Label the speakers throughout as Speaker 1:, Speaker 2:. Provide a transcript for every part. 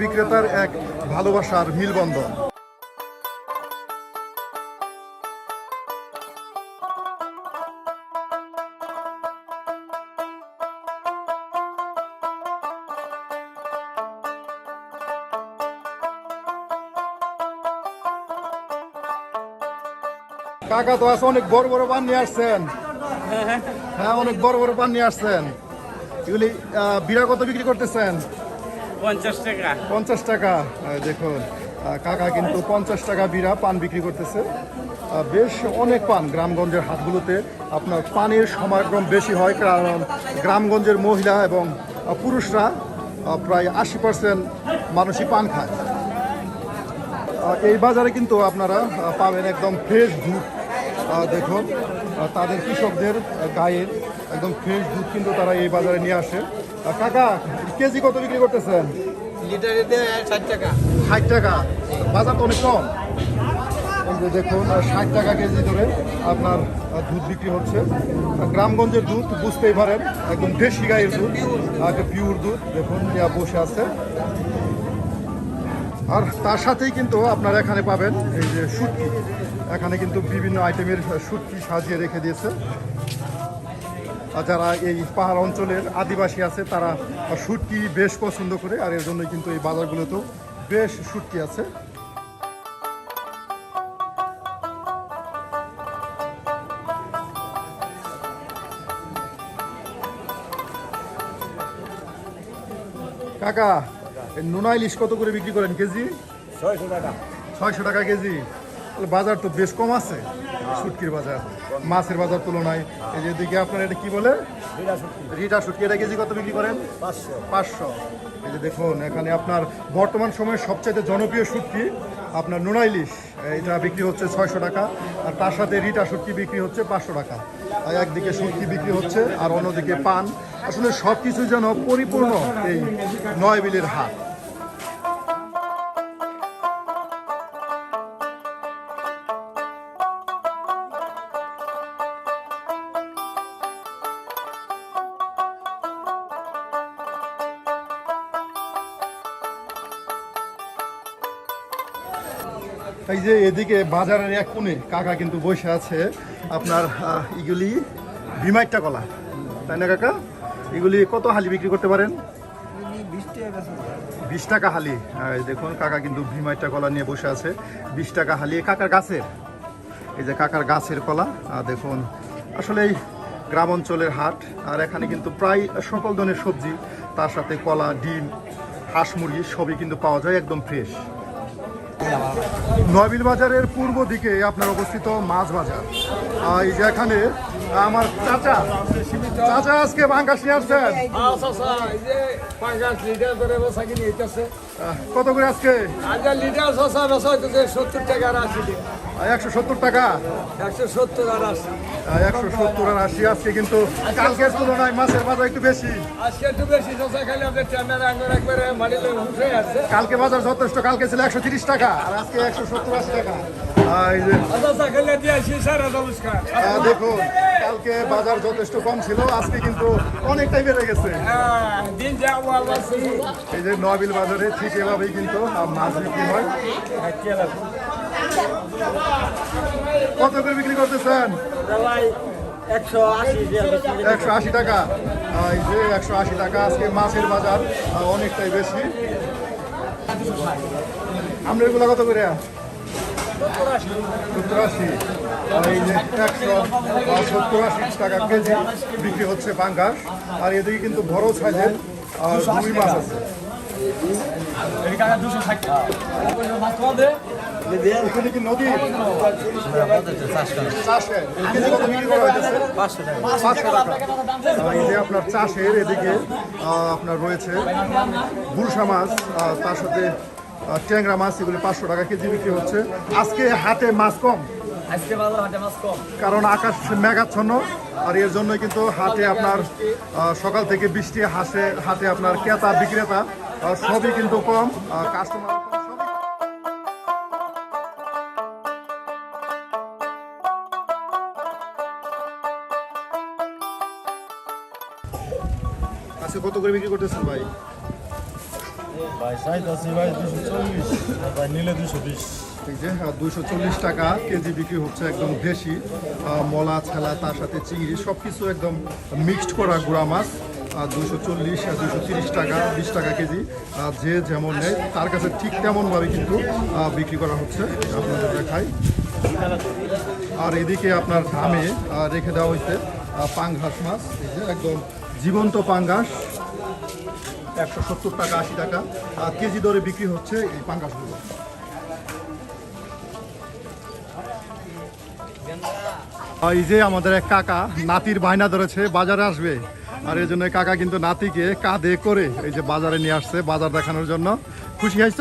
Speaker 1: বিক্রেতার এক ভালোবাসার মিলবন্ধন। কাকা তো আছে অনেক বড় বড় পান নিয়ে আসছেন। হ্যাঁ অনেক বড় বড় পান নিয়ে আসছেন। এগুলি বিড়া কত বিক্রি করতেছেন?
Speaker 2: পঞ্চাশ টাকা।
Speaker 1: পঞ্চাশ টাকা দেখুন কাকা কিন্তু পঞ্চাশ টাকা বিড়া পান বিক্রি করতেছে। বেশ অনেক পান গ্রামগঞ্জের হাটগুলোতে। আপনার পানের সমাগম বেশি হয়, কারণ গ্রামগঞ্জের মহিলা এবং পুরুষরা প্রায় আশি পার্সেন্ট মানুষই পান খায়। এই বাজারে কিন্তু আপনারা পাবেন একদম ফ্রেশ দুধ। দেখুন তাদের কৃষকদের গায়ের একদম ফ্রেশ দুধ কিন্তু তারা এই বাজারে নিয়ে আসে। কাকা কেজি কত বিক্রি করতেছেন?
Speaker 2: লিটারে ষাট টাকা।
Speaker 1: ষাট টাকা। বাজার তো অনেক কম। যে দেখুন ষাট টাকা কেজি ধরে আপনার দুধ বিক্রি হচ্ছে। গ্রামগঞ্জের দুধ বুঝতেই পারেন একদম দেশি গায়ের দুধ পিওর দুধ। দেখুন বসে আছে। আর তার সাথেই কিন্তু আপনারা এখানে পাবেন এই যে শুটকি এখানে কিন্তু বিভিন্ন আইটেমের শুটকি সাজিয়ে রেখে দিয়েছে। আর যারা এই পাহাড় অঞ্চলের আদিবাসী আছে, তারা শুটকি বেশ পছন্দ করে, আর এর জন্যই কিন্তু এই বাজারগুলোতেও বেশ শুটকি আছে। কাকা নোনা ইলিশ কত করে বিক্রি করেন কেজি?
Speaker 2: ছয়শো টাকা।
Speaker 1: ছয়শো টাকা কেজি। তাহলে বাজার তো বেশ কম আছে শুটকির বাজার। মাছের বাজার তুলনায়। এই যে এদিকে আপনার এটা কি বলে? রিটা শুটকি এটা কেজি কত বিক্রি করেন?
Speaker 2: পাঁচশো।
Speaker 1: পাঁচশো। এই যে দেখুন এখানে আপনার বর্তমান সময়ে সবচাইতে জনপ্রিয় শুটকি আপনার নোনা ইলিশ। এটা বিক্রি হচ্ছে ছয়শো টাকা আর তার সাথে রিটা শুটকি বিক্রি হচ্ছে পাঁচশো টাকা। আর একদিকে শুটকি বিক্রি হচ্ছে আর অন্যদিকে পান। আসলে সব কিছু যেন পরিপূর্ণ এই নয় বিলের হাট। এই যে এদিকে বাজারের এক কোণে কাকা কিন্তু বসে আছে আপনার এগুলি বিমাইটটা কলা। তাই না কাকা? এগুলি কত হালি বিক্রি করতে পারেন? বিশ টাকা হালি। দেখুন কাকা কিন্তু ভিমাইটটা কলা নিয়ে বসে আছে। বিশ টাকা হালি। কাকার গাছের? এই যে কাকার গাছের কলা। আর দেখুন আসলে এই গ্রাম অঞ্চলের হাট। আর এখানে কিন্তু প্রায় সকল ধরনের সবজি তার সাথে কলা ডিম হাঁস মুরগি সবই কিন্তু পাওয়া যায় একদম ফ্রেশ নয়বিল বাজারের পূর্ব দিকে আপনার অবস্থিত মাছ বাজার। এখানে আমার চাচা। চাচা আজকে বাঙ্গাস নিয়ে আসছেন
Speaker 2: এই যে পাঁচ লিটার করে বসা কিনে হইতেছে।
Speaker 1: কত করে আজকে? একশো সত্তর টাকা?
Speaker 2: একশো সত্তর আর আশি।
Speaker 1: একশো সত্তর আর আশি আজকে কিন্তু কালকের তুলনায় মাছের বাজার একটু বেশি।
Speaker 2: আজকে একটু বেশি শশা খাইলে আপনার টেন্ডার আঙ্গুর একবারে মাটিতে উঠে আসছে
Speaker 1: কালকে বাজার যথেষ্ট কালকে ছিল একশো তিরিশ টাকা আর আজকে একশো সত্তর আশি টাকা। দেখুন, কালকে বাজার যথেষ্ট কম ছিল, আজকে কিন্তু অনেকটাই বেড়ে গেছে। এই যে নয়াবিল বাজারে ঠিক এভাবেই কিন্তু মাছ বিক্রি হয়। কত করে বিক্রি করতেছেন?
Speaker 2: একশো আশি
Speaker 1: টাকা। এই যে একশো আশি টাকা আজকে মাছের বাজার অনেকটাই বেশি। আমরা এগুলো কত করে? সত্তর আশি। এই যে একশো আহ, সত্তর আশি টাকা কেজি বিক্রি হচ্ছে বাঙ্গাস আর এদিকে কিন্তু বড় সাইজের রুই মাছ আছে। এখানে কি নদী? এই যে আপনার চাষের এদিকে আপনার রয়েছে গুলশা মাছ তার সাথে ট্যাংরা মাছ এগুলি পাঁচশো টাকা কেজি বিক্রি হচ্ছে। আজকে হাটে মাছ কম।
Speaker 2: আজকে বাজার হাটে মাছ কম।
Speaker 1: কারণ আকাশ মেঘাচ্ছন্ন আর এর জন্য কিন্তু হাটে আপনার সকাল থেকে বৃষ্টি হাসে হাটে আপনার ক্রেতা বিক্রেতা সবই কিন্তু কম কাস্টমার আজকে কত করে বিক্রি করতেছেন ভাই?
Speaker 3: দুশো চল্লিশ
Speaker 1: যে টাকা কেজি বিক্রি হচ্ছে একদম দেশি মলা ছেলা তার সাথে চিংড়ি সব কিছু একদম মিক্সড করা গুঁড়া মাছ দুশো চল্লিশ দুশো তিরিশ টাকা বিশ টাকা কেজি যে যেমন নেয় তার কাছে ঠিক তেমনভাবে কিন্তু বিক্রি করা হচ্ছে আপনাদের দেখাই। আর এদিকে আপনার আহ, রেখে দেওয়া হয়েছে পাঙ্গাস মাছ একদম জীবন্ত পাঙ্গাস। একশো সত্তর টাকা, আশি টাকা কেজি দরে বিক্রি হচ্ছে এই পাঙ্গাসগুলো। এই যে আমাদের এক কাকা, নাতির বায়না ধরেছে, বাজারে আসবে। আর এই জন্য কাকা কিন্তু নাতিকে কাঁধে করে এই যে বাজারে নিয়ে আসছে, বাজার দেখানোর জন্য। খুশি হয়েছ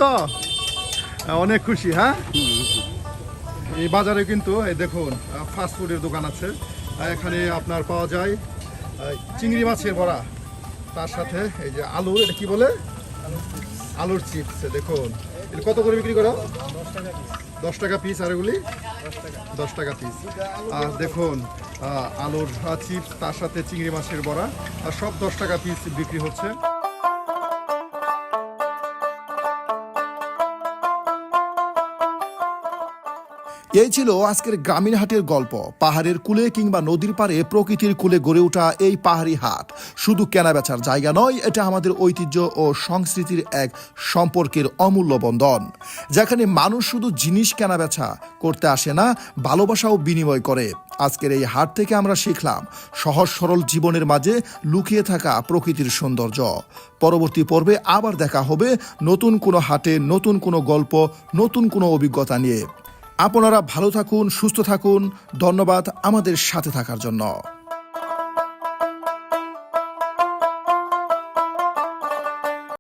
Speaker 1: অনেক খুশি হ্যাঁ? এই বাজারে কিন্তু, এই দেখুন ফাস্টফুডের দোকান আছে। এখানে আপনার পাওয়া যায় চিংড়ি মাছের বড়া। তার সাথে এই যে আলু এটা কি বলে? আলুর চিপস দেখুন। কত করে বিক্রি করো? দশ টাকা পিস আর এগুলি? দশ টাকা পিস আর দেখুন আলুর চিপস তার সাথে চিংড়ি মাছের বড়া, আর সব দশ টাকা পিস বিক্রি হচ্ছে।
Speaker 4: এই ছিল আজকের গ্রামীণ হাটের গল্প। পাহাড়ের কুলে কিংবা নদীর পাড়ে প্রকৃতির কুলে গড়ে ওঠা এই পাহাড়ি হাট। শুধু কেনাবেচার জায়গা নয়, এটা আমাদের ঐতিহ্য ও সংস্কৃতির এক সম্পর্কের অমূল্য বন্ধন। যেখানে মানুষ শুধু জিনিস কেনাবেচা করতে আসে না, ভালোবাসাও বিনিময় করে। আজকের এই হাট থেকে আমরা শিখলাম সহজ সরল জীবনের মাঝে লুকিয়ে থাকা প্রকৃতির সৌন্দর্য। পরবর্তী পর্বে আবার দেখা হবে নতুন কোনো হাটে নতুন কোনো গল্প, নতুন কোনো অভিজ্ঞতা নিয়ে। আপনারা ভালো থাকুন সুস্থ থাকুন। ধন্যবাদ আমাদের সাথে থাকার জন্য।